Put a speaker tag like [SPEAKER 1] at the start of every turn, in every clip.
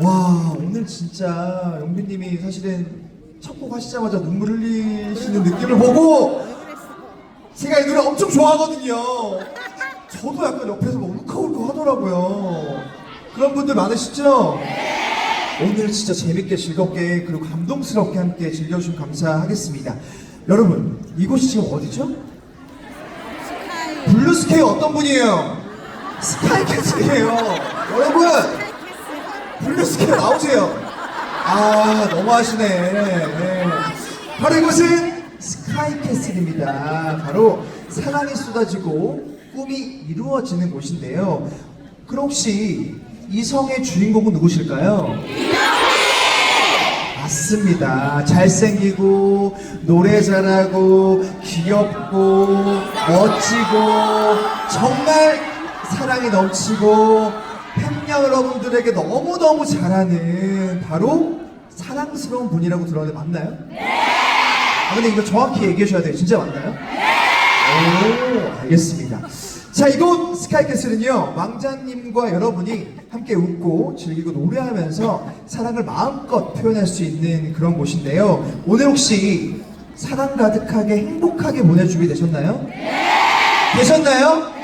[SPEAKER 1] 와 오늘 진짜 영빈님이 사실은 첫 곡 하시자마자 눈물 흘리시는 느낌을 보고 제가 이 노래 엄청 좋아하거든요. 저도 약간 옆에서 막 울컥울컥 하더라고요. 그런 분들 많으시죠? 오늘 진짜 재밌게 즐겁게 그리고 감동스럽게 함께 즐겨주시면 감사하겠습니다. 여러분 이곳이 지금 어디죠? 블루스케이 어떤 분이에요? 스카이캐슬이에요. 여러분 블루스케이 나오세요. 아 너무 하시네. 네. 바로 이곳은 스카이캐슬입니다. 바로 사랑이 쏟아지고 꿈이 이루어지는 곳인데요. 그럼 혹시 이 성의 주인공은 누구실까요? 맞습니다. 잘생기고 노래 잘하고 귀엽고 멋지고 정말 사랑이 넘치고 팬 여러분들에게 너무너무 잘하는 바로 사랑스러운 분이라고 들었는데 맞나요? 아 근데 이거 정확히 얘기해 줘야 돼요. 진짜 맞나요? 오, 알겠습니다. 자, 이곳 스카이캐슬은요, 왕자님과 여러분이 함께 웃고 즐기고 노래하면서 사랑을 마음껏 표현할 수 있는 그런 곳인데요. 오늘 혹시 사랑 가득하게 행복하게 준비 되셨나요? 되셨나요?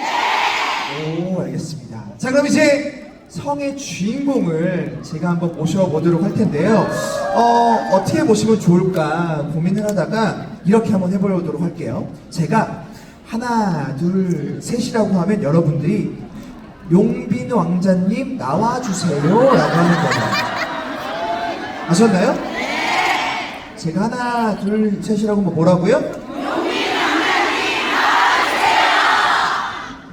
[SPEAKER 1] 자, 그럼 이제 성의 주인공을 제가 한번 모셔보도록 할 텐데요. 어, 어떻게 모시면 좋을까 고민을 하다가 이렇게 한번 해보도록 할게요. 제가 하나, 둘, 셋이라고 하면 여러분들이 용빈 왕자님 나와주세요. 라고 하는 거예요. 아셨나요? 제가 하나, 둘, 셋이라고 하면 뭐라고요?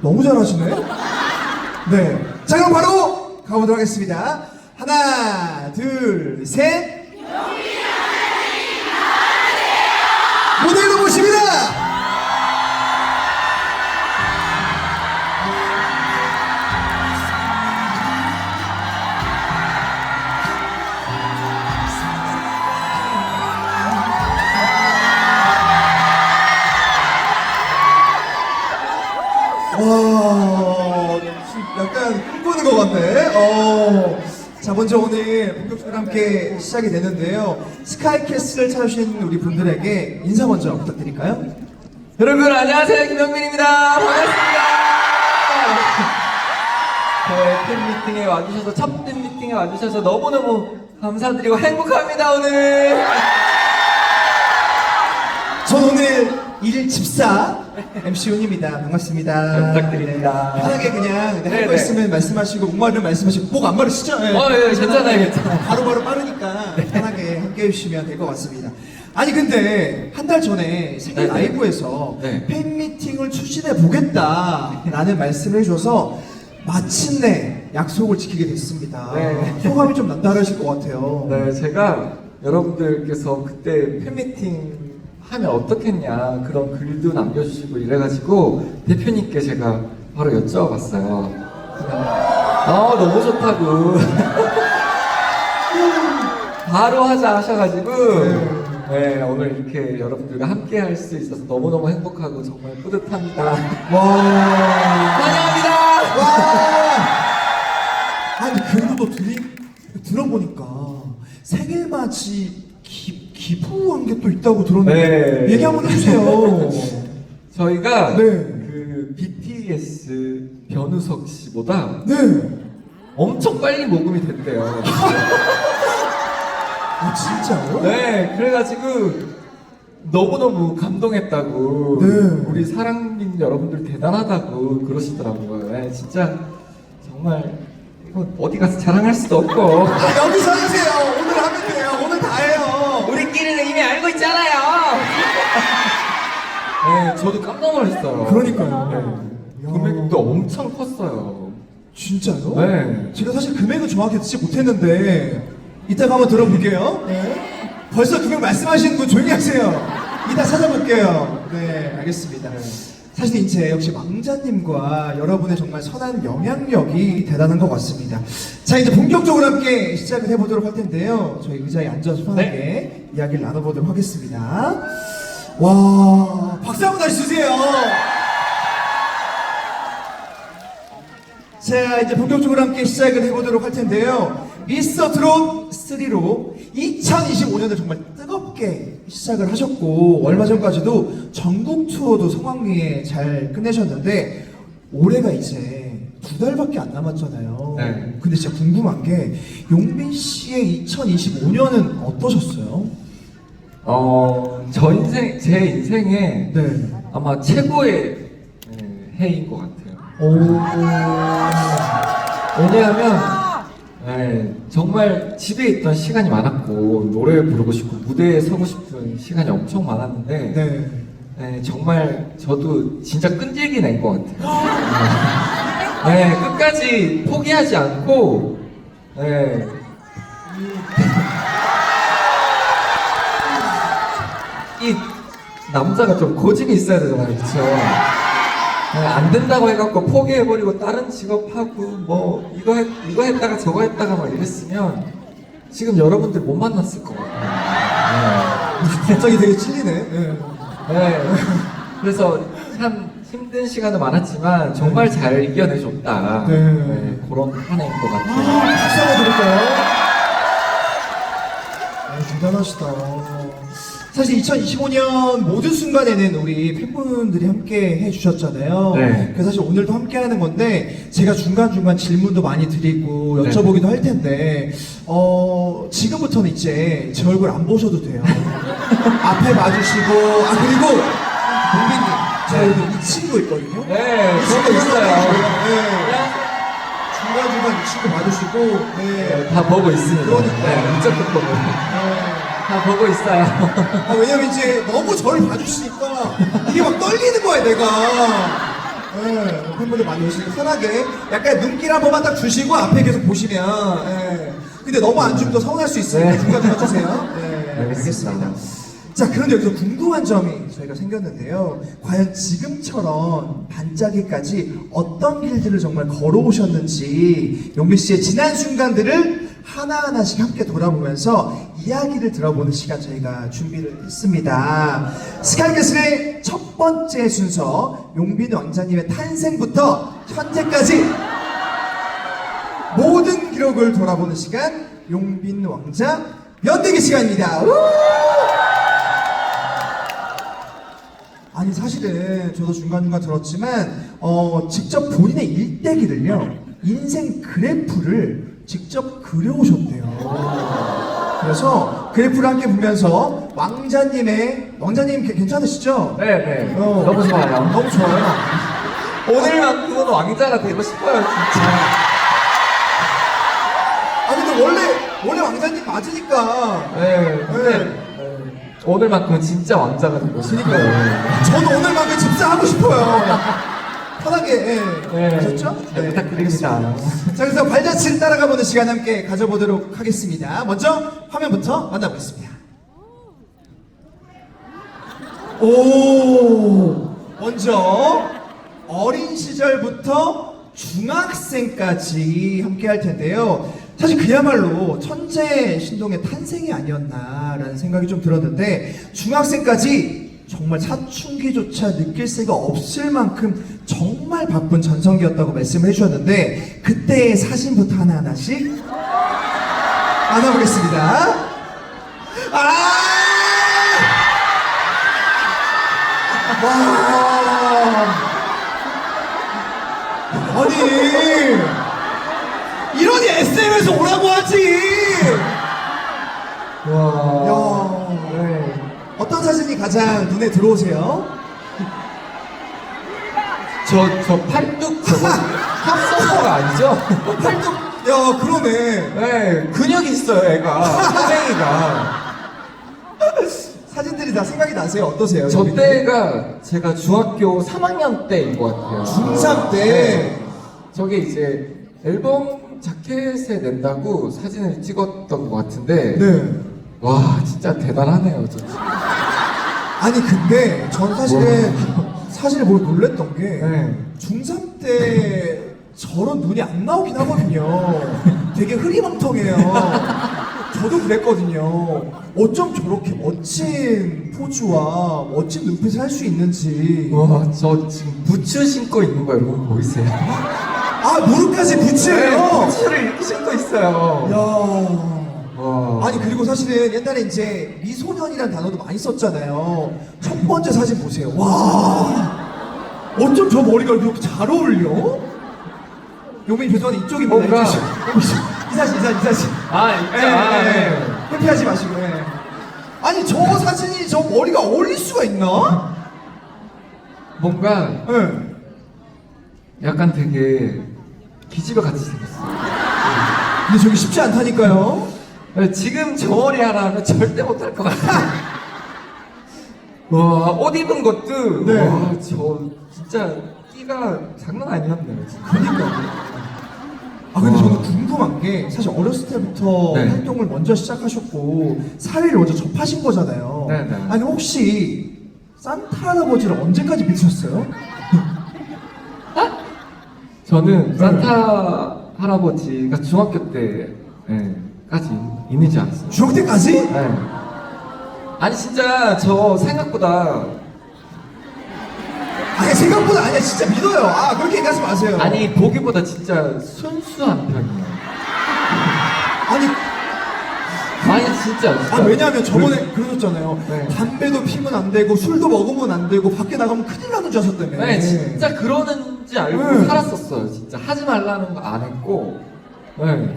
[SPEAKER 1] 너무 잘하시네. 네. 자, 그럼 바로 가보도록 하겠습니다. 하나, 둘, 셋. 먼저 오늘 본격적으로 함께 시작이 되는데요. 스카이캐슬을 찾으신 우리 분들에게 인사 먼저 부탁드릴까요?
[SPEAKER 2] 여러분 안녕하세요 김영민입니다 반갑습니다 저의 팬미팅에 와주셔서 첫 팬미팅에 와주셔서 너무너무 감사드리고 행복합니다 오늘
[SPEAKER 1] 전 오늘 일 집사 MC 윤입니다. 반갑습니다.
[SPEAKER 2] 네, 부탁드립니다.
[SPEAKER 1] 네, 편하게 그냥 네,
[SPEAKER 2] 네,
[SPEAKER 1] 할거
[SPEAKER 2] 네.
[SPEAKER 1] 있으면 말씀하시고 목마르면 말씀하시고 목 안 마르시죠? 네.
[SPEAKER 2] 어, 예, 괜찮아요, 괜찮아요.
[SPEAKER 1] 바로바로 빠르니까 편하게 함께 해주시면 될 것 같습니다. 아니 근데 한 달 전에 생일
[SPEAKER 2] 네, 네.
[SPEAKER 1] 라이브에서
[SPEAKER 2] 네.
[SPEAKER 1] 팬 미팅을 출시해 보겠다라는 말씀을 해줘서 마침내 약속을 지키게 됐습니다.
[SPEAKER 2] 네.
[SPEAKER 1] 소감이 좀 남다르실 것 같아요.
[SPEAKER 2] 네 제가 여러분들께서 그때 팬미팅 하면 어떻겠냐. 그런 글도 남겨주시고 이래가지고 대표님께 제가 바로 여쭤봤어요. 아 너무 좋다고. 바로 하자 하셔가지고 네, 오늘 이렇게 여러분들과 함께 할 수 있어서 너무너무 행복하고 정말 뿌듯합니다.
[SPEAKER 1] 와.
[SPEAKER 2] 환영합니다.
[SPEAKER 1] 와! 아니 그래도 또 들이, 들어보니까 생일 맞이 기, 기부한 게 또 있다고 들었는데
[SPEAKER 2] 네.
[SPEAKER 1] 얘기 한번 해주세요.
[SPEAKER 2] 저희가
[SPEAKER 1] 네.
[SPEAKER 2] 그 BTS 변우석 씨보다
[SPEAKER 1] 네.
[SPEAKER 2] 엄청 빨리 모금이 됐대요
[SPEAKER 1] 아 진짜요?
[SPEAKER 2] 네, 그래가지고 너무너무 감동했다고
[SPEAKER 1] 네.
[SPEAKER 2] 우리 사랑민 여러분들 대단하다고 그러시더라고요. 네, 진짜 정말 이거 어디 가서 자랑할 수도 없고
[SPEAKER 1] 아, 여기서 하세요. 오늘
[SPEAKER 2] 우리끼리는 이미 알고 있잖아요. 네, 저도 깜짝 놀랐어요.
[SPEAKER 1] 그러니까요.
[SPEAKER 2] 네.
[SPEAKER 1] 야.
[SPEAKER 2] 금액도 엄청 컸어요.
[SPEAKER 1] 진짜요?
[SPEAKER 2] 네.
[SPEAKER 1] 제가 사실 금액은 정확히 듣지 못했는데 이따가 한번 들어볼게요. 네. 벌써 금액 말씀하시는 분 조용히 하세요. 이따 찾아볼게요. 네, 알겠습니다. 사실 이제 역시 왕자님과 여러분의 정말 선한 영향력이 대단한 것 같습니다. 자, 이제 본격적으로 함께 시작을 해보도록 할 텐데요. 저희 의자에 앉아서 편하게 이야기를 나눠보도록 하겠습니다. 와, 박수 한번 다시 주세요. 자, 이제 본격적으로 함께 시작을 해보도록 할 텐데요. 미스터 트롯 3로 2025년을 정말 뜨겁게 시작을 하셨고 얼마 전까지도 전국 투어도 성황리에 잘 끝내셨는데 올해가 이제 두 달밖에 안 남았잖아요.
[SPEAKER 2] 네.
[SPEAKER 1] 근데 진짜 궁금한 게 용빈 씨의 2025년은 어떠셨어요?
[SPEAKER 2] 어, 저 인생, 제 인생에
[SPEAKER 1] 네.
[SPEAKER 2] 아마 최고의 예, 해인 것 같아요.
[SPEAKER 1] 오.
[SPEAKER 2] 왜냐하면 예, 정말 집에 있던 시간이 많았고 노래 부르고 싶고 무대에 서고 싶은 시간이 엄청 많았는데
[SPEAKER 1] 네.
[SPEAKER 2] 예, 정말 저도 진짜 끈질기 낸것 같아요. 예, 끝까지 포기하지 않고 예, 이, 이 남자가 좀 고집이 있어야 되잖아요, 그렇죠? 안 된다고 해갖고 포기해버리고 다른 직업하고 뭐 이거 했, 이거 했다가 저거 했다가 막 이랬으면 지금 여러분들 못 만났을 것 같아요.
[SPEAKER 1] 갑자기 되게 찔리네. 네.
[SPEAKER 2] 네. 네. 그래서 참 힘든 시간은 많았지만 정말 잘 이겨내줬다.
[SPEAKER 1] 네.
[SPEAKER 2] 네, 그런 한 해인 것 같아요.
[SPEAKER 1] 박수 한번 드릴까요? 아, 대단하시다. 사실 2025년 모든 순간에는 우리 팬분들이 함께 해주셨잖아요.
[SPEAKER 2] 네.
[SPEAKER 1] 그래서 사실 오늘도 함께 하는 건데, 제가 중간중간 질문도 많이 드리고
[SPEAKER 2] 네.
[SPEAKER 1] 여쭤보기도 할 텐데, 어, 지금부터는 이제 제 얼굴 안 보셔도 돼요. 앞에 봐주시고, 아, 그리고, 동빈님, 저 여기 이 친구 있거든요.
[SPEAKER 2] 네,
[SPEAKER 1] 이 친구
[SPEAKER 2] 저도 있어요.
[SPEAKER 1] 네. 중간중간 이 친구 봐주시고, 네.
[SPEAKER 2] 네, 다 보고 있습니다.
[SPEAKER 1] 그러니까.
[SPEAKER 2] 네, 이쪽 보고.
[SPEAKER 1] 네.
[SPEAKER 2] 다 보고 있어요.
[SPEAKER 1] 아, 왜냐면 이제 너무 저를 봐주시니까 이게 막 떨리는 거야, 내가. 예, 팬분들 많이 오시니까 편하게 약간 눈길 한 번만 딱 주시고 앞에 계속 보시면. 예. 근데 너무 안 주면 또 서운할 수 있으니까
[SPEAKER 2] 네.
[SPEAKER 1] 중간중간 주세요. 네,
[SPEAKER 2] 알겠습니다.
[SPEAKER 1] 자, 그런데 여기서 궁금한 점이 저희가 생겼는데요. 과연 지금처럼 반짝이까지 어떤 길들을 정말 걸어오셨는지 용빈 씨의 지난 순간들을 하나하나씩 함께 돌아보면서 이야기를 들어보는 시간 저희가 준비를 했습니다. 스카이캐슬의 첫 번째 순서 용빈 왕자님의 탄생부터 현재까지 모든 기록을 돌아보는 시간 용빈 왕자 연대기 시간입니다. 우! 아니 사실은 저도 중간중간 들었지만 어, 직접 본인의 일대기를요 인생 그래프를 직접 그려오셨대요. 그래서 그래프를 함께 보면서 왕자님의 왕자님 괜- 괜찮으시죠?
[SPEAKER 2] 네, 네.
[SPEAKER 1] 어.
[SPEAKER 2] 너무 좋아요.
[SPEAKER 1] 너무 좋아요.
[SPEAKER 2] 오늘만큼은 왕자가 되고 싶어요, 진짜.
[SPEAKER 1] 아 근데 원래 원래 왕자님 맞으니까
[SPEAKER 2] 네, 근데 네, 오늘만큼은 진짜 왕자가 되고 싶어요.
[SPEAKER 1] 저도 오늘만큼 집사하고 싶어요. 편하게 예.
[SPEAKER 2] 네.
[SPEAKER 1] 아셨죠?
[SPEAKER 2] 잘 부탁드립니다.
[SPEAKER 1] 자 그래서 발자취를 따라가보는 시간 함께 가져보도록 하겠습니다. 먼저 화면부터 만나보겠습니다. 오 먼저 어린 시절부터 중학생까지 함께 할 텐데요. 사실 그야말로 천재 신동의 탄생이 아니었나라는 생각이 좀 들었는데 중학생까지 정말 사춘기조차 느낄 새가 없을 만큼 정말 바쁜 전성기였다고 말씀을 해주셨는데 그때의 사진부터 하나하나씩 만나보겠습니다. 아! 와! 아니 이러니 SM에서 오라고 하지.
[SPEAKER 2] 와.
[SPEAKER 1] 야.
[SPEAKER 2] 네.
[SPEAKER 1] 어떤 사진이 가장 눈에 들어오세요?
[SPEAKER 2] 저, 저 팔뚝 저거 합성어가 아니죠?
[SPEAKER 1] 팔뚝. 야 그러네.
[SPEAKER 2] 네, 근육이 있어요, 애가. 선생이가.
[SPEAKER 1] 사진들이 다 생각이 나세요? 어떠세요?
[SPEAKER 2] 저
[SPEAKER 1] 여기는?
[SPEAKER 2] 때가 제가 중학교 3학년 때인 것 같아요.
[SPEAKER 1] 중3 때?
[SPEAKER 2] 네. 저게 이제 앨범 자켓에 낸다고 사진을 찍었던 것 같은데.
[SPEAKER 1] 네.
[SPEAKER 2] 와, 진짜 대단하네요, 저 진짜.
[SPEAKER 1] 아니 근데 전 사실은 사실 뭘 놀랬던 게
[SPEAKER 2] 네.
[SPEAKER 1] 중3 때 저런 눈이 안 나오긴 하거든요. 되게 흐리멍텅해요. 저도 그랬거든요. 어쩜 저렇게 멋진 포즈와 멋진 눈빛을 할 수 있는지.
[SPEAKER 2] 와, 저 지금 부츠 신고 있는 거 여러분 보이세요?
[SPEAKER 1] 아 무릎까지
[SPEAKER 2] 네,
[SPEAKER 1] 부츠예요.
[SPEAKER 2] 부츠를 이렇게 신고 있어요.
[SPEAKER 1] 야.
[SPEAKER 2] 와.
[SPEAKER 1] 아니 그리고 사실은 옛날에 이제 미소년이라는 단어도 많이 썼잖아요. 첫 번째 사진 보세요. 와. 어쩜 저 머리가 이렇게 잘 어울려? 용민 죄송한데 이쪽입니다.
[SPEAKER 2] 뭔가-
[SPEAKER 1] 이쪽. 이 사진 이 사진 이 사진.
[SPEAKER 2] 아,
[SPEAKER 1] 예,
[SPEAKER 2] 진짜. 아,
[SPEAKER 1] 예,
[SPEAKER 2] 네.
[SPEAKER 1] 예. 회피하지 마시고. 예. 아니 저 사진이 저 머리가 어울릴 수가 있나?
[SPEAKER 2] 뭔가
[SPEAKER 1] 예.
[SPEAKER 2] 약간 되게 기집애 같이 생겼어.
[SPEAKER 1] 근데 저기 쉽지 않다니까요.
[SPEAKER 2] 지금 저 머리 하나 하면 절대 못할 것 같아. 와, 옷 입은 것도,
[SPEAKER 1] 네.
[SPEAKER 2] 와, 저 진짜 끼가 장난 아니었네요. 진짜.
[SPEAKER 1] 그러니까. 아 근데
[SPEAKER 2] 와.
[SPEAKER 1] 저는 궁금한 게 사실 어렸을 때부터
[SPEAKER 2] 네.
[SPEAKER 1] 활동을 먼저 시작하셨고 사회를 먼저 접하신 거잖아요.
[SPEAKER 2] 네, 네.
[SPEAKER 1] 아니 혹시 산타 할아버지를 언제까지 믿으셨어요?
[SPEAKER 2] 저는 산타 할아버지가 중학교 때 까지 있는지 알았어요.
[SPEAKER 1] 중학 때까지?
[SPEAKER 2] 네. 아니 진짜 저 생각보다
[SPEAKER 1] 아니 생각보다 아니야 진짜 믿어요. 아 그렇게 얘기하지 마세요.
[SPEAKER 2] 아니 보기보다 진짜 순수한 편이에요.
[SPEAKER 1] 아니
[SPEAKER 2] 아니 진짜.
[SPEAKER 1] 아 왜냐하면 저번에 그러셨잖아요.
[SPEAKER 2] 네.
[SPEAKER 1] 담배도 피면 안 되고 술도 먹으면 안 되고 밖에 나가면 큰일 나는 줄 아셨다며.
[SPEAKER 2] 네, 진짜 그러는지 알고
[SPEAKER 1] 네.
[SPEAKER 2] 살았었어요. 진짜 하지 말라는 거 안 했고, 네,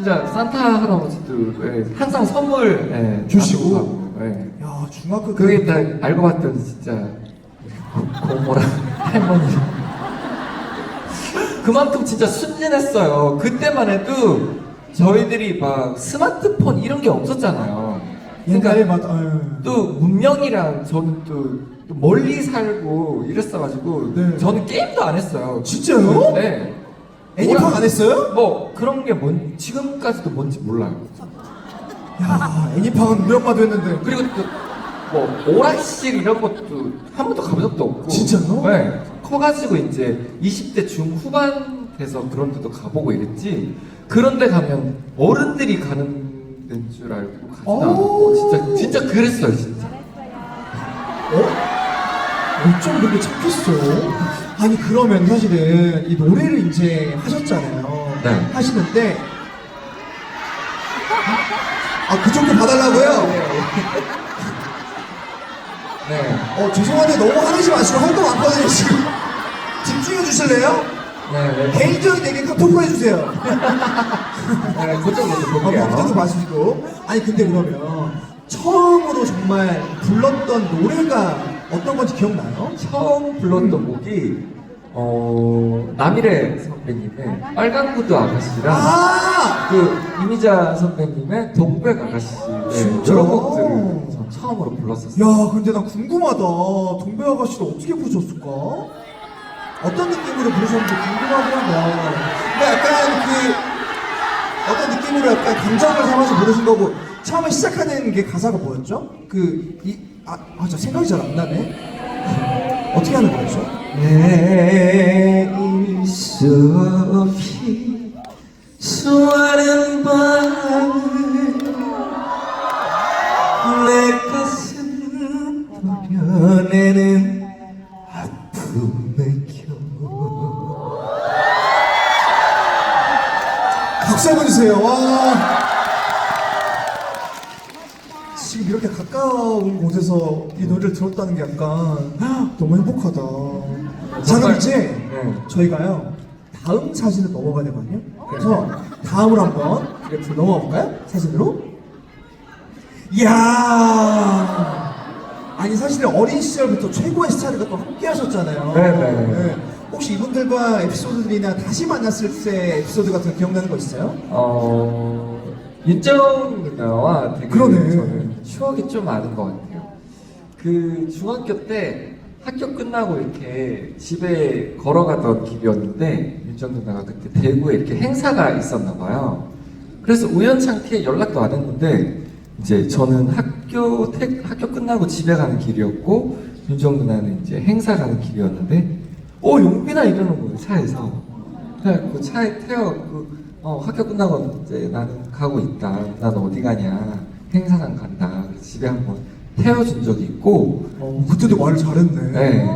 [SPEAKER 2] 진짜 산타 할아버지도 네, 항상 선물 네,
[SPEAKER 1] 주시고.
[SPEAKER 2] 가고, 네.
[SPEAKER 1] 야 중학교
[SPEAKER 2] 그게 때딱 알고 봤더니 진짜 고- 고모랑 할머니. 그만큼 진짜 순진했어요. 그때만 해도 저희들이 막 스마트폰 이런 게 없었잖아요.
[SPEAKER 1] 옛날에
[SPEAKER 2] 그러니까
[SPEAKER 1] 막 아유.
[SPEAKER 2] 또 문명이랑 저는 또, 또 멀리 살고 이랬어가지고
[SPEAKER 1] 네.
[SPEAKER 2] 저는 게임도 안 했어요.
[SPEAKER 1] 진짜요?
[SPEAKER 2] 네.
[SPEAKER 1] 애니팡 안 했어요?
[SPEAKER 2] 뭐 그런 게 뭔 지금까지도 뭔지 몰라요.
[SPEAKER 1] 야 애니팡은 우리 엄마도 했는데.
[SPEAKER 2] 그리고 또뭐 오락실 이런 것도 한 번도 가본 적도 없고.
[SPEAKER 1] 진짜요?
[SPEAKER 2] 네. 커가지고 이제 20대 중후반 돼서 그런 데도 가보고 이랬지. 그런데 가면 어른들이 가는 데인 줄 알고 가지. 않았고 진짜 진짜 그랬어요 진짜.
[SPEAKER 1] 어? 어쩜 그렇게 착했어? 아니 그러면 사실은 이 노래를 이제 하셨잖아요.
[SPEAKER 2] 네.
[SPEAKER 1] 하시는데 아 그쪽도 봐달라고요?
[SPEAKER 2] 네.
[SPEAKER 1] 어 죄송한데 너무 화내지 마시고 할 거 많거든요 지금. 집중해 주실래요?
[SPEAKER 2] 네. 네.
[SPEAKER 1] 개인적인 얘기 카톡으로 해주세요.
[SPEAKER 2] 네, 그쪽으로
[SPEAKER 1] 아,
[SPEAKER 2] 볼게요.
[SPEAKER 1] 그때도 마시고. 아니 근데 그러면 처음으로 정말 불렀던 노래가 어떤 건지 기억나요?
[SPEAKER 2] 처음 불렀던 곡이 어 남일의 선배님의 빨간 구두 아가씨랑
[SPEAKER 1] 아!
[SPEAKER 2] 그 이미자 선배님의 동백 아가씨 네,
[SPEAKER 1] 진짜?
[SPEAKER 2] 곡들을 전 처음으로 불렀었어요.
[SPEAKER 1] 야, 근데 나 궁금하다. 동배 아가씨를 어떻게 부르셨을까? 어떤 느낌으로 부르셨는지 한다. 근데 약간 그, 어떤 느낌으로 약간 감정을 담아서 부르신 거고, 처음에 시작하는 게 가사가 뭐였죠? 그, 이, 아, 아, 저 생각이 잘 안 나네. 어떻게 하는 거였죠?
[SPEAKER 2] 내일 수 없이 수많은 밤을 내 가슴 도려내는 아픔의 겨우
[SPEAKER 1] 박수 한번 주세요. 와. 지금 이렇게 가까운 곳에서 이 노래를 들었다는 게 약간 너무 행복하다. 자, 그럼 이제
[SPEAKER 2] 네.
[SPEAKER 1] 저희가요 다음 사진을 넘어가야 되거든요. 그래서 다음으로 한번 그래프 넘어가 볼까요? 사진으로. 이야. 아니 사실 어린 시절부터 최고의 스타일과 또 함께 하셨잖아요.
[SPEAKER 2] 네네.
[SPEAKER 1] 혹시 이분들과 에피소드들이나 다시 만났을 때 에피소드 같은 거 기억나는 거 있어요?
[SPEAKER 2] 어 윤정 누나와 되게
[SPEAKER 1] 그러네.
[SPEAKER 2] 저는 추억이 좀 많은 것 같아요. 그 중학교 때 학교 끝나고 이렇게 집에 걸어가던 길이었는데 윤정 누나가 그때 대구에 이렇게 행사가 있었나 봐요. 그래서 우연찮게 연락도 안 했는데 이제 저는 학교 퇴, 학교 끝나고 집에 가는 길이었고 윤정 누나는 이제 행사 가는 길이었는데 어 용빈아 이러는 거예요 차에서. 그래갖고 차에 태워갖고 어, 학교 끝나고 이제 나는 가고 있다. 난 어디 가냐. 행사장 간다. 그래서 집에 한번 태워준 적이 있고
[SPEAKER 1] 어, 그때도 말을 잘했네.
[SPEAKER 2] 네.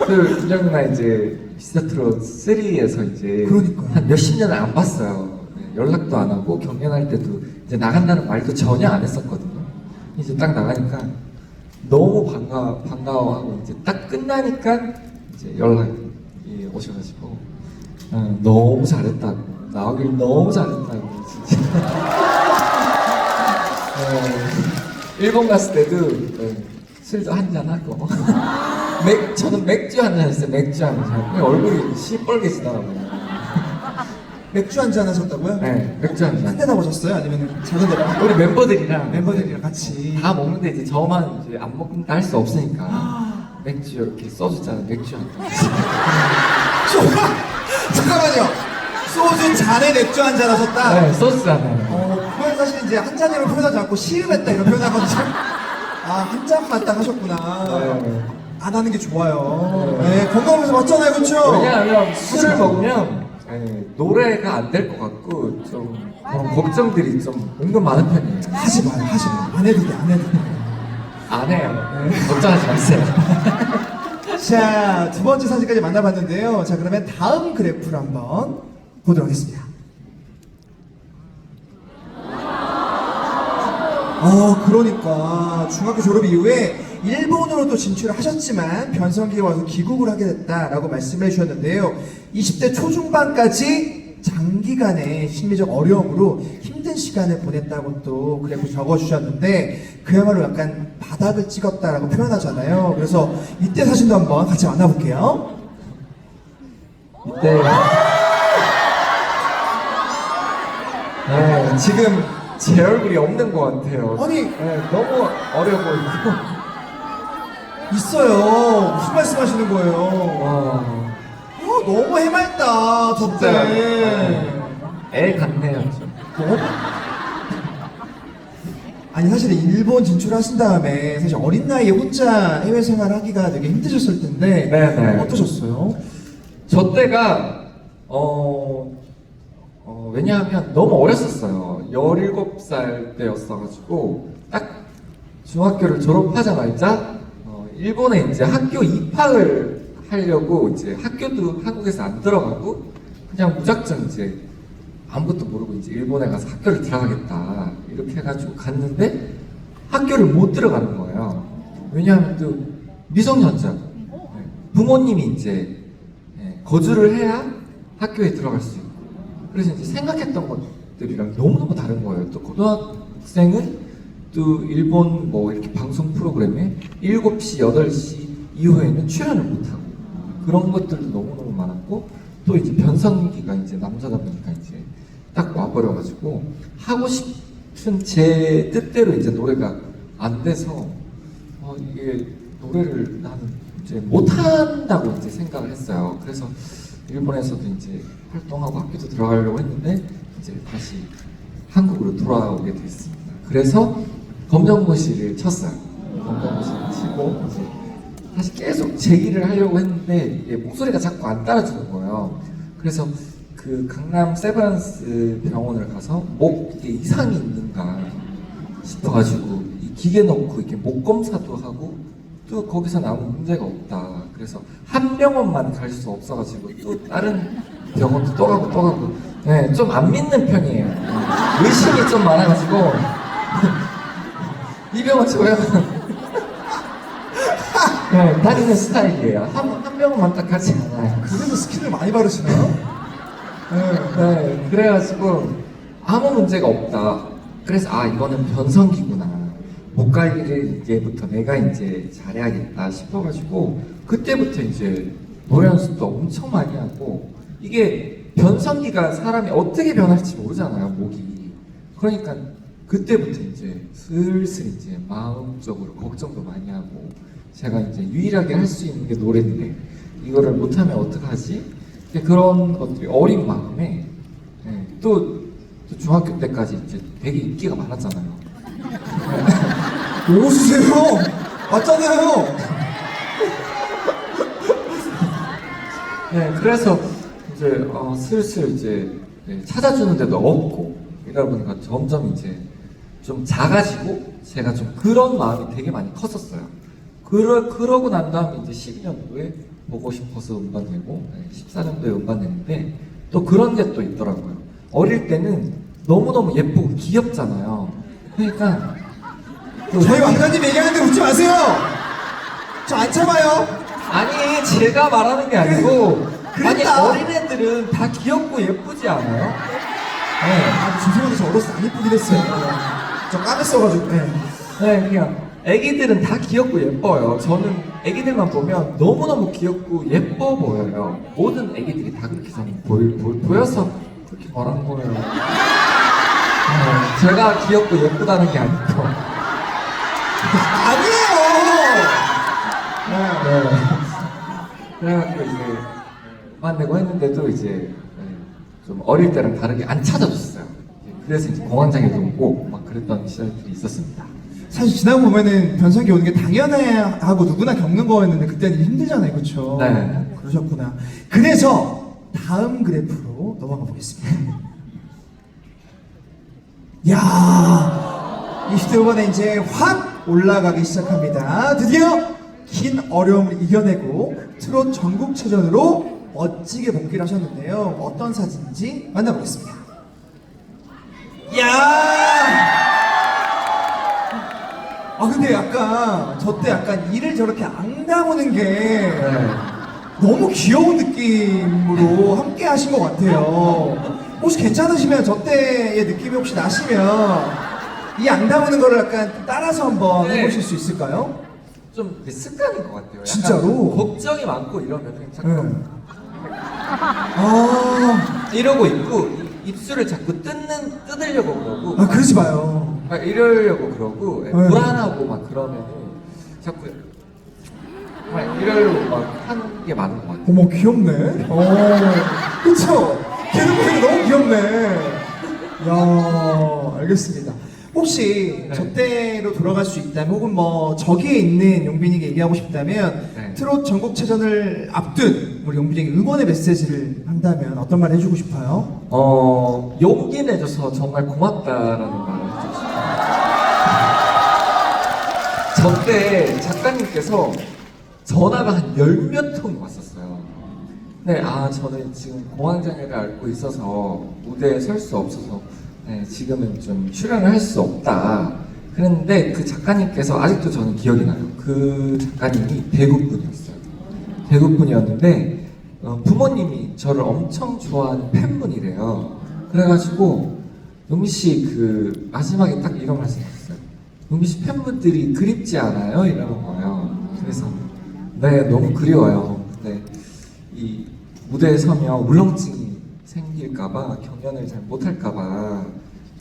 [SPEAKER 2] 좀그 김정 누나 이제 미스터트롯 3에서 이제
[SPEAKER 1] 그러니까요.
[SPEAKER 2] 한 몇십 년을 안 봤어요. 네, 연락도 안 하고 경연할 때도 이제 나간다는 말도 전혀 안 했었거든요. 이제 딱 나가니까 너무 반가 반가워하고 이제 딱 끝나니까 이제 연락이 오셔가지고 어, 너무 잘했다고 나오길 너무 잘했다고 진짜. 어, 일본 갔을 때도 네, 술도 한잔 하고. 맥 저는 맥주 한 잔 했어요. 맥주 한잔. 얼굴이 시뻘개지더라고요
[SPEAKER 1] 맥주 한 잔 하셨다고요?
[SPEAKER 2] 네 맥주
[SPEAKER 1] 한
[SPEAKER 2] 한잔
[SPEAKER 1] 대나 보셨어요? 아니면 작은 대나?
[SPEAKER 2] 우리 멤버들이랑.
[SPEAKER 1] 멤버들이랑 같이.
[SPEAKER 2] 다 먹는데 이제 저만 이제 안 먹는다 할 수 없으니까. 맥주 이렇게 써주잖아 맥주 한 잔
[SPEAKER 1] 잠깐만요. 소주 잔에 맥주 한 잔 하셨다.
[SPEAKER 2] 네 써주잖아요
[SPEAKER 1] 어, 그건 사실 이제 한 잔으로 표현하지 않고 시음했다 이런 표현하거든요. 아, 한 잔만 딱 하셨구나.
[SPEAKER 2] 네.
[SPEAKER 1] 안 하는 게 좋아요.
[SPEAKER 2] 네.
[SPEAKER 1] 네, 건강하면서 맞잖아요, 그쵸?
[SPEAKER 2] 왜냐하면 술을 먹으면 예, 노래가 안 될 것 같고 좀 그런 걱정들이 좀 은근 많은 편이에요.
[SPEAKER 1] 하지 마요, 하지 마요. 안 해도 돼, 안 해도 돼.
[SPEAKER 2] 안 해요. 걱정하지 마세요.
[SPEAKER 1] 자, 두 번째 사진까지 만나봤는데요. 자, 그러면 다음 그래프를 한번 보도록 하겠습니다. 어, 그러니까 중학교 졸업 이후에 일본으로 또 진출을 하셨지만 변성기에 와서 귀국을 하게 됐다라고 말씀해 주셨는데요. 20대 초중반까지 장기간의 심리적 어려움으로 힘든 시간을 보냈다고 또 그래프 적어 주셨는데 그야말로 약간 바닥을 찍었다라고 표현하잖아요. 그래서 이때 사진도 한번 같이 만나볼게요.
[SPEAKER 2] 이때 네, 지금 제 얼굴이 없는 것 같아요.
[SPEAKER 1] 아니.
[SPEAKER 2] 네, 너무 어려 보이고.
[SPEAKER 1] 있어요. 무슨 말씀 하시는 거예요?
[SPEAKER 2] 와,
[SPEAKER 1] 어, 너무 해맑다, 저
[SPEAKER 2] 진짜
[SPEAKER 1] 때.
[SPEAKER 2] 애 같네요. 좀.
[SPEAKER 1] 뭐? 아니 사실 일본 진출하신 다음에 사실 어린 나이에 혼자 해외 생활하기가 되게 힘드셨을 텐데
[SPEAKER 2] 네 네.
[SPEAKER 1] 어떠셨어요?
[SPEAKER 2] 저 때가 어, 어, 왜냐하면 너무 어렸었어요. 17살 때였어가지고 딱 중학교를 졸업하자마자 어, 일본에 이제 학교 입학을 하려고 이제 학교도 한국에서 안 들어가고 그냥 무작정 이제 아무것도 모르고 이제 일본에 가서 학교를 들어가겠다 이렇게 해가지고 갔는데 학교를 못 들어가는 거예요. 왜냐하면 또 미성년자고 네, 부모님이 이제 예, 거주를 해야 학교에 들어갈 수 있고 그래서 이제 생각했던 것들이랑 너무너무 다른 거예요. 또 고등학생은 또 일본 뭐 이렇게 방송 프로그램에 7시, 8시 이후에는 출연을 못하고 그런 것들도 너무너무 많았고 또 이제 변성기가 이제 남자다 보니까 이제 딱 와버려가지고 하고 싶은 제 뜻대로 이제 노래가 안 돼서 어, 이게 노래를 나는 이제 못한다고 이제 생각을 했어요. 그래서 일본에서도 이제 활동하고 학교도 들어가려고 했는데 이제 다시 한국으로 돌아오게 됐습니다. 그래서 검정고시를 쳤어요. 검정고시를 치고 이제 다시 계속 제기를 하려고 했는데 이게 목소리가 자꾸 안 따라주는 거예요. 그래서 그 강남 세브란스 병원을 가서 목에 이상이 있는가 싶어가지고 이 기계 넣고 이렇게 목 검사도 하고 또 거기서 아무 문제가 없다. 그래서 한 병원만 갈 수 없어가지고 또 다른 병원도 또 가고 또 가고 네, 좀 안 믿는 편이에요. 의심이 좀 많아가지고 이 병원 저 병원 네, 다니는 스타일이에요. 한, 한 병원만 딱 가지 않아요.
[SPEAKER 1] 그래서 스킨을 많이 바르시나요? 네.
[SPEAKER 2] 네, 그래가지고 아무 문제가 없다. 그래서 아 이거는 변성기구나. 목 관리를 이제부터 내가 이제 잘해야겠다 싶어가지고 그때부터 이제 노래 연습도 엄청 많이 하고 이게 변성기가 사람이 어떻게 변할지 모르잖아요 목이. 그러니까 그때부터 이제 슬슬 이제 마음적으로 걱정도 많이 하고 제가 이제 유일하게 할 수 있는 게 노래인데 이거를 못하면 어떡하지? 그런 것들이 어린 마음에 예, 또, 또 중학교 때까지 이제 되게 인기가 많았잖아요.
[SPEAKER 1] 뭐 웃으세요? 맞잖아요.
[SPEAKER 2] 네, 그래서 이제 어, 슬슬 이제 네, 찾아주는 데도 없고 이러다 보니까 점점 이제 좀 작아지고 제가 좀 그런 마음이 되게 많이 컸었어요. 그러, 그러고 난 다음에 이제 12년도에 보고 싶어서 음반 내고 14년도에 음반 냈는데 또 그런 게 또 있더라고요. 어릴 때는 너무너무 예쁘고 귀엽잖아요. 그러니까 또
[SPEAKER 1] 저희 왕자님 얘기하는데 웃지 마세요. 저 안 참아요.
[SPEAKER 2] 아니 제가 말하는 게 아니고 아니
[SPEAKER 1] 그랬다.
[SPEAKER 2] 어린애들은 다 귀엽고 예쁘지 않아요? 네.
[SPEAKER 1] 아, 죄송한데 저 어렸을 때 안 예쁘긴 했어요. 저 까맸어가지고. 네.
[SPEAKER 2] 네, 그냥 애기들은 다 귀엽고 예뻐요. 저는 애기들만 보면 너무너무 귀엽고 예뻐 보여요. 모든 애기들이 다 그렇게 저는 보이, 보이, 보여서 그렇게 말한 거예요. 네, 제가 귀엽고 예쁘다는 게 아니고.
[SPEAKER 1] 아니에요.
[SPEAKER 2] 네. 그래갖고 이제 만내고 했는데도 이제 네, 좀 어릴 때랑 다르게 안 찾아줬어요. 그래서 이제 공황장애도 오고 막 그랬던 시절들이 있었습니다.
[SPEAKER 1] 사실 지나고 보면은 변성기 오는 게 당연하고 누구나 겪는 거였는데 그때는 힘들잖아요, 그렇죠?
[SPEAKER 2] 네.
[SPEAKER 1] 그러셨구나. 그래서 다음 그래프로 넘어가 보겠습니다. 야, 20대 후반에 이제 확 올라가기 시작합니다. 드디어 긴 어려움을 이겨내고 트롯 전국체전으로 멋지게 복귀를 하셨는데요. 어떤 사진인지 만나보겠습니다. 야! 아 근데 약간 저 때 약간 이를 저렇게 앙다무는 게
[SPEAKER 2] 네.
[SPEAKER 1] 너무 귀여운 느낌으로 함께 하신 것 같아요. 혹시 괜찮으시면 저 때의 느낌이 혹시 나시면 이 앙다무는 거를 약간 따라서 한번
[SPEAKER 2] 네.
[SPEAKER 1] 해보실 수 있을까요?
[SPEAKER 2] 좀 그게 습관인 것 같아요. 약간
[SPEAKER 1] 진짜로?
[SPEAKER 2] 걱정이 많고 이러면
[SPEAKER 1] 네.
[SPEAKER 2] 자꾸
[SPEAKER 1] 아,
[SPEAKER 2] 이러고 있고 이- 입술을 자꾸 뜯는 뜯으려고 그러고
[SPEAKER 1] 아 그러지 마요.
[SPEAKER 2] 막 이러려고 그러고 예,
[SPEAKER 1] 네.
[SPEAKER 2] 불안하고 막 그러면 자꾸 막 이러려고 막 하는 게 많은 것 같아요.
[SPEAKER 1] 어머 귀엽네. 어, 그쵸? 걔는 보니까 너무 귀엽네. 야, 알겠습니다. 혹시
[SPEAKER 2] 네.
[SPEAKER 1] 저 때로 돌아갈 수 있다면 혹은 뭐 저기에 있는 용빈이에게 얘기하고 싶다면
[SPEAKER 2] 네.
[SPEAKER 1] 트롯 전국체전을 앞둔 우리 용빈이에게 응원의 메시지를 한다면 어떤 말 해주고 싶어요?
[SPEAKER 2] 어 용기 내줘서 정말 고맙다라는 말 저때 작가님께서 전화가 한 열 몇 통이 왔었어요. 네, 아 저는 지금 공황장애를 앓고 있어서 무대에 설 수 없어서 네, 지금은 좀 출연을 할 수 없다. 그랬는데 그 작가님께서 아직도 저는 기억이 나요. 그 작가님이 대구 분이었어요. 대구 분이었는데 어, 부모님이 저를 엄청 좋아하는 팬분이래요. 그래가지고 용미 씨 그 마지막에 딱 이런 말씀 하셨어요. 씨 팬분들이 그립지 않아요? 이러는 거예요. 그래서 네 너무 그리워요. 근데 이 무대에 서면 울렁증이 생길까봐 경연을 잘 못할까봐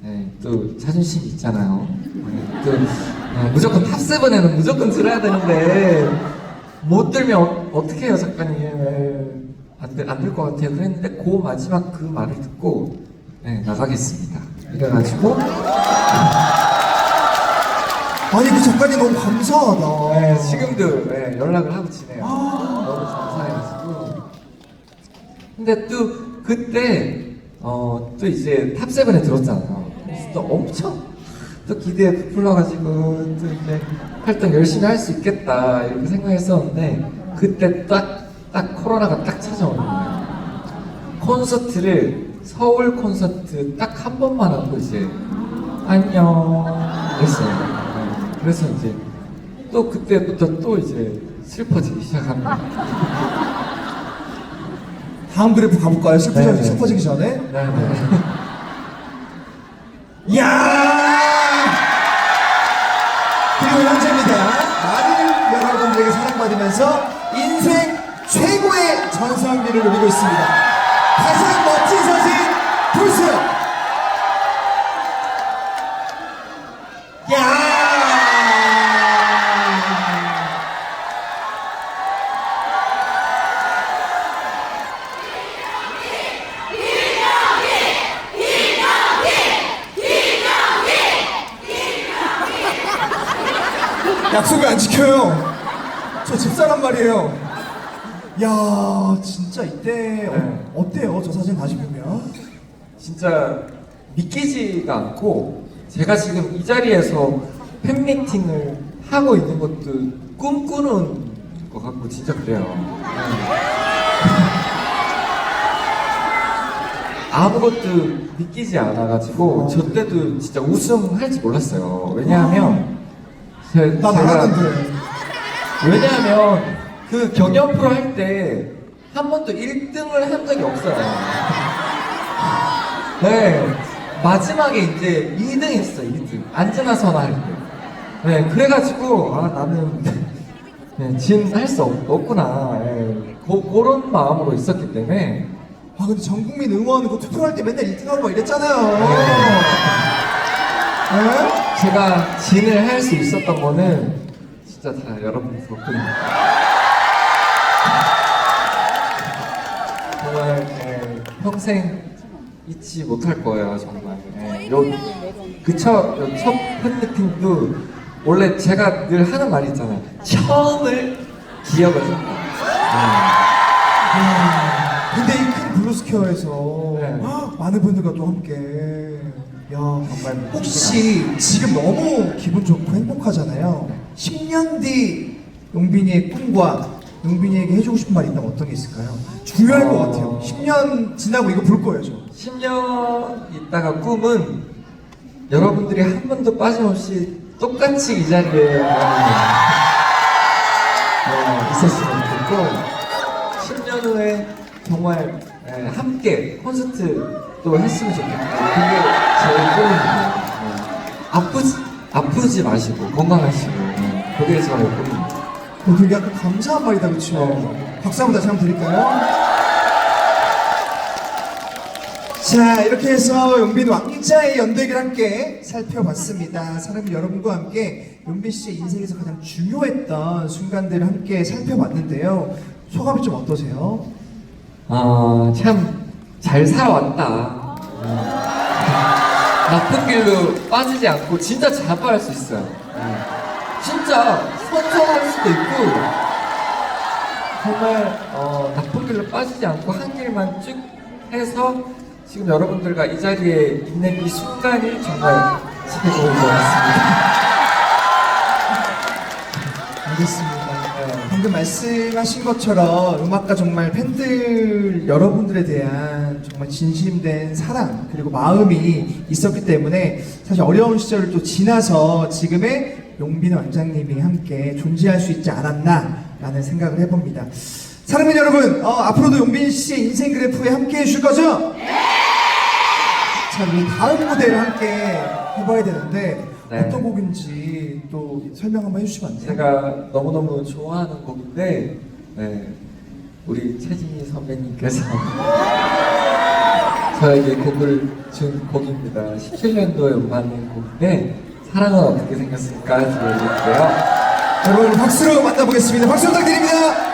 [SPEAKER 2] 네, 또 자존심 이 있잖아요. 네, 또 네, 무조건 탑세븐에는 무조건 들어야 되는데 못 들면 어, 어떻게 해요 작가님? 안될 것 같아요. 그랬는데 그 마지막 그 말을 듣고 네, 나가겠습니다. 이래가지고
[SPEAKER 1] 아니 그 작가님 너무 감사하다.
[SPEAKER 2] 네, 지금도 네, 연락을 하고 지내요. 너무 감사해가지고. 근데 또 그때 어, 또 이제 탑세븐에 들었잖아요. 그래서 또 엄청 또 기대에 부풀러가지고 또 이제 활동 열심히 할 수 있겠다 이렇게 생각했었는데 그때 딱, 딱 코로나가 딱 찾아오는 거예요. 콘서트를 서울 콘서트 딱 한 번만 하고 이제 안녕 했어요. 네, 그래서 이제 또 그때부터 또 이제 슬퍼지기 시작합니다.
[SPEAKER 1] 다음 그래프 가볼까요? 슬퍼지,
[SPEAKER 2] 네, 네.
[SPEAKER 1] 슬퍼지기 전에.
[SPEAKER 2] 네, 네.
[SPEAKER 1] 이야! 그리고 현재입니다. 많은 여러분들에게 사랑받으면서 인생 최고의 전성기를 누리고 있습니다. 가장 멋진 사진 보세요. 약속을 안 지켜요. 저 집사란 말이에요. 야, 진짜 이때
[SPEAKER 2] 네.
[SPEAKER 1] 어, 어때요? 저 사진 다시 보면?
[SPEAKER 2] 진짜 믿기지가 않고 제가 지금 이 자리에서 팬미팅을 하고 있는 것도 꿈꾸는 것 같고 진짜 그래요. 네. 아무것도 믿기지 않아가지고 저 때도 진짜 우승할지 몰랐어요. 왜냐하면 제,
[SPEAKER 1] 나 나갔는데.
[SPEAKER 2] 왜냐하면 그 경연 프로 할 때 한 번도 1등을 한 적이 없어요. 네. 마지막에 이제 2등 했어요, 2등. 안전하선화 할 때. 네, 그래가지고, 아, 나는, 네, 진할 수 없구나. 예. 고, 그런 마음으로 있었기 때문에.
[SPEAKER 1] 아 근데 전 국민 응원 그 투표할 때 맨날 1등 하고 막 이랬잖아요.
[SPEAKER 2] 네.
[SPEAKER 1] 네?
[SPEAKER 2] 제가 진을 할 수 있었던 거는 진짜 다 여러분 덕분입니다. 정말 예, 평생 잊지 못할 거예요, 정말. 예, 요, 그 첫, 첫 팬미팅도 원래 제가 늘 하는 말이 있잖아요. 처음을 기억을 한다.
[SPEAKER 1] 근데 이 큰 블루스퀘어에서
[SPEAKER 2] 네.
[SPEAKER 1] 많은 분들과 또 함께 야
[SPEAKER 2] 정말
[SPEAKER 1] 혹시 지금 너무 기분 좋고 행복하잖아요 10년 뒤 용빈이의 꿈과 용빈이에게 해주고 싶은 말 있다면 어떤 게 있을까요? 중요할 것
[SPEAKER 2] 어.
[SPEAKER 1] 같아요 10년 지나고 이거 볼 거예요 저
[SPEAKER 2] 10년 있다가 꿈은 여러분들이 한 번도 빠짐없이 똑같이 이 자리에 어, 있었으면 좋겠고 10년 후에 정말 예, 함께 콘서트도 했으면 좋겠다. 그게 제일 꿈입니다. 예. 아프지, 아프지 마시고 건강하시고 예, 그게 저의 꿈입니다.
[SPEAKER 1] 어, 되게 약간 감사한 말이다 그쵸?
[SPEAKER 2] 네.
[SPEAKER 1] 박수 한번 다시 한번 드릴까요? 자 이렇게 해서 용빈 왕자의 연대기를 함께 살펴봤습니다. 사랑하는 여러분과 함께 용빈 씨의 인생에서 가장 중요했던 순간들을 함께 살펴봤는데요. 소감이 좀 어떠세요?
[SPEAKER 2] 아, 참잘 살아왔다. 음. 나쁜 길로 빠지지 않고 진짜 자부할 수 있어요. 음. 진짜 선선할 수도 있고 정말 어, 나쁜 길로 빠지지 않고 한 길만 쭉 해서 지금 여러분들과 이 자리에 있는 이 순간이 정말 최고인 것 같습니다.
[SPEAKER 1] 알겠습니다. 말씀하신 것처럼 음악가 정말 팬들 여러분들에 대한 정말 진심된 사랑 그리고 마음이 있었기 때문에 사실 어려운 시절을 또 지나서 지금의 용빈 원장님이 함께 존재할 수 있지 않았나라는 생각을 해봅니다. 사랑하는 여러분, 어, 앞으로도 용빈 씨의 인생 그래프에 함께 해주실 거죠? 자, 우리 다음 무대를 함께 해봐야 되는데
[SPEAKER 2] 네.
[SPEAKER 1] 어떤 곡인지 또 설명 한번 해주시면 안 돼요?
[SPEAKER 2] 제가 너무너무 좋아하는 곡인데 네, 우리 최진희 선배님께서 저에게 곡을 준 곡입니다. 17년도에 음반인 곡인데 사랑은 어떻게 생겼을까 들려드릴게요.
[SPEAKER 1] 여러분 박수로 만나보겠습니다. 박수 부탁드립니다.